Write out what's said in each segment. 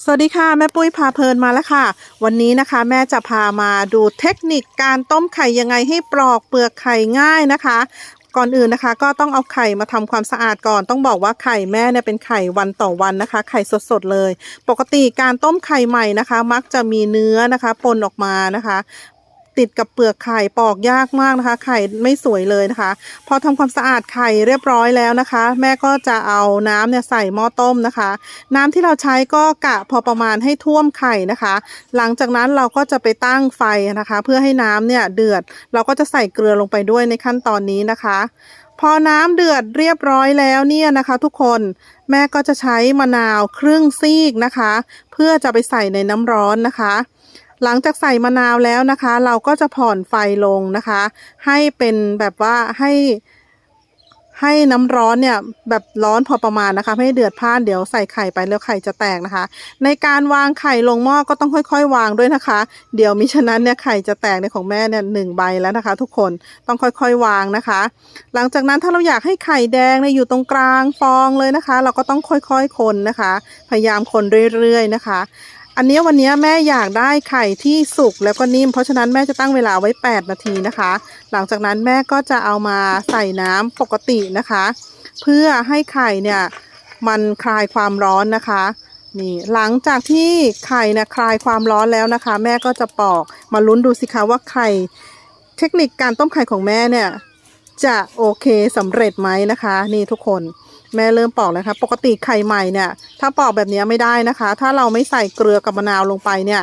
สวัสดีค่ะ แม่ปุ้ยพาเพลินมาแล้วค่ะ วันนี้นะคะ แม่จะพามาดูเทคนิคการต้มไข่ยังไงให้ปลอกเปลือกไข่ง่ายนะคะ ก่อนอื่นนะคะ ก็ต้องเอาไข่มาทำความสะอาดก่อน ต้องบอกว่าไข่แม่เนี่ยเป็นไข่วันต่อวันนะคะ ไข่สดๆเลย ปกติการต้มไข่ใหม่นะคะ มักจะมีเนื้อนะคะปนออกมานะคะ ติดกับเปลือกไข่ปอกยากมากนะคะ ไข่ไม่สวยเลยนะคะ พอทำความสะอาดไข่เรียบร้อยแล้วนะคะ แม่ก็จะเอาน้ำเนี่ยใส่หม้อต้มนะคะ น้ำที่เราใช้ก็กะพอประมาณให้ท่วมไข่นะคะ หลังจากนั้นเราก็จะไปตั้งไฟนะคะ เพื่อให้น้ำเนี่ยเดือด เราก็จะใส่เกลือลงไปด้วยในขั้นตอนนี้นะคะพอน้ำเดือดเรียบร้อยแล้วเนี่ยนะคะทุกคนแม่ก็จะใช้มะนาวครึ่งซีกนะคะ เพื่อจะไปใส่ในน้ำร้อนนะคะ หลังจากใส่มะนาวแล้วนะคะ เราก็จะผ่อนไฟลงนะคะ ให้เป็นแบบว่าให้ให้น้ำร้อนเนี่ยแบบร้อนพอประมาณนะคะ ไม่ให้เดือดพล่านเดี๋ยวใส่ไข่ไปแล้วไข่จะแตกนะคะ ในการวางไข่ลงหม้อก็ต้องค่อยๆ วางด้วยนะคะ เดี๋ยวมิฉะนั้นเนี่ยไข่จะแตกในของแม่เนี่ยหนึ่งใบแล้วนะคะ ทุกคนต้องค่อยๆวางนะคะ หลังจากนั้นถ้าเราอยากให้ไข่แดงเนี่ยอยู่ตรงกลางฟองเลยนะคะ เราก็ต้องค่อยๆคนนะคะ พยายามคนเรื่อยๆนะคะ อันนี้วันนี้แม่อยากได้ไข่ที่สุกแล้วก็นิ่ม เพราะฉะนั้นแม่จะตั้งเวลาไว้ 8 นาทีนะคะ หลังจากนั้นแม่ก็จะเอามาใส่น้ำปกตินะคะ เพื่อให้ไข่เนี่ยมันคลายความร้อนนะคะนี่หลังจากที่ไข่นี่ยคลายความร้อนแล้วนะคะ แม่ก็จะปอกมาลุ้นดูสิคะว่าไข่เทคนิคการต้มไข่ของแม่เนี่ยจะโอเคสำเร็จไหมนะคะ นี่ทุกคน แม่เริ่มปอกแล้วค่ะปกติไข่ใหม่เนี่ย ถ้าปอกแบบนี้ไม่ได้นะคะ ถ้าเราไม่ใส่เกลือกับมะนาวลงไปเนี่ย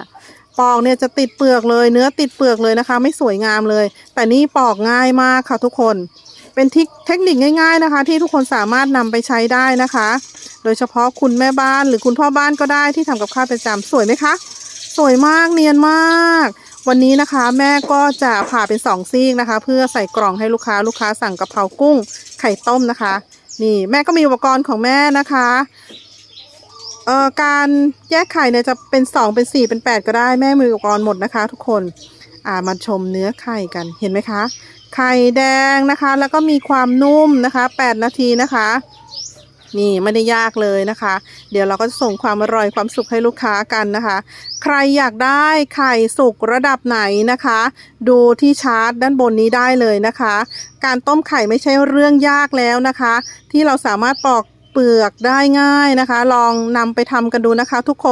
ปอกเนี่ยจะติดเปลือกเลย เนื้อติดเปลือกเลยนะคะ ไม่สวยงามเลย แต่นี่ปอกง่ายมากค่ะทุกคน เป็นทิคเทคนิคง่าย ๆนะคะ ที่ทุกคนสามารถนำไปใช้ได้นะคะ โดยเฉพาะคุณแม่บ้านหรือคุณพ่อบ้านก็ได้ที่ทำกับข้าวประจำสวยไหมคะ สวยมากเนียนมาก วันนี้นะคะแม่ก็จะผ่าเป็นสองซีกนะคะ เพื่อใส่กล่องให้ลูกค้าลูกค้าสั่งกะเพรากุ้งไข่ต้มนะคะ นี่แม่ก็มีอุปกรณ์ของแม่นะคะเอ่อการแยกไข่เนี่ยจะเป็นสองเป็นสี่เป็นแปดก็ได้แม่มีอุปกรณ์หมดนะคะ ทุกคนอ่ามาชมเนื้อไข่กันเห็นไหมคะ ไข่แดงนะคะ แล้วก็มีความนุ่มนะคะแปดนาทีนะคะ นี่ไม่ได้ยากเลยนะคะ เดี๋ยวเราก็จะส่งความอร่อยความสุขให้ลูกค้ากันนะคะ ใครอยากได้ไข่สุกระดับไหนนะคะ ดูที่ชาร์ตด้านบนนี้ได้เลยนะคะ การต้มไข่ไม่ใช่เรื่องยากแล้วนะคะ ที่เราสามารถปอกเปลือกได้ง่ายนะคะ ลองนำไปทำกันดูนะคะทุกคน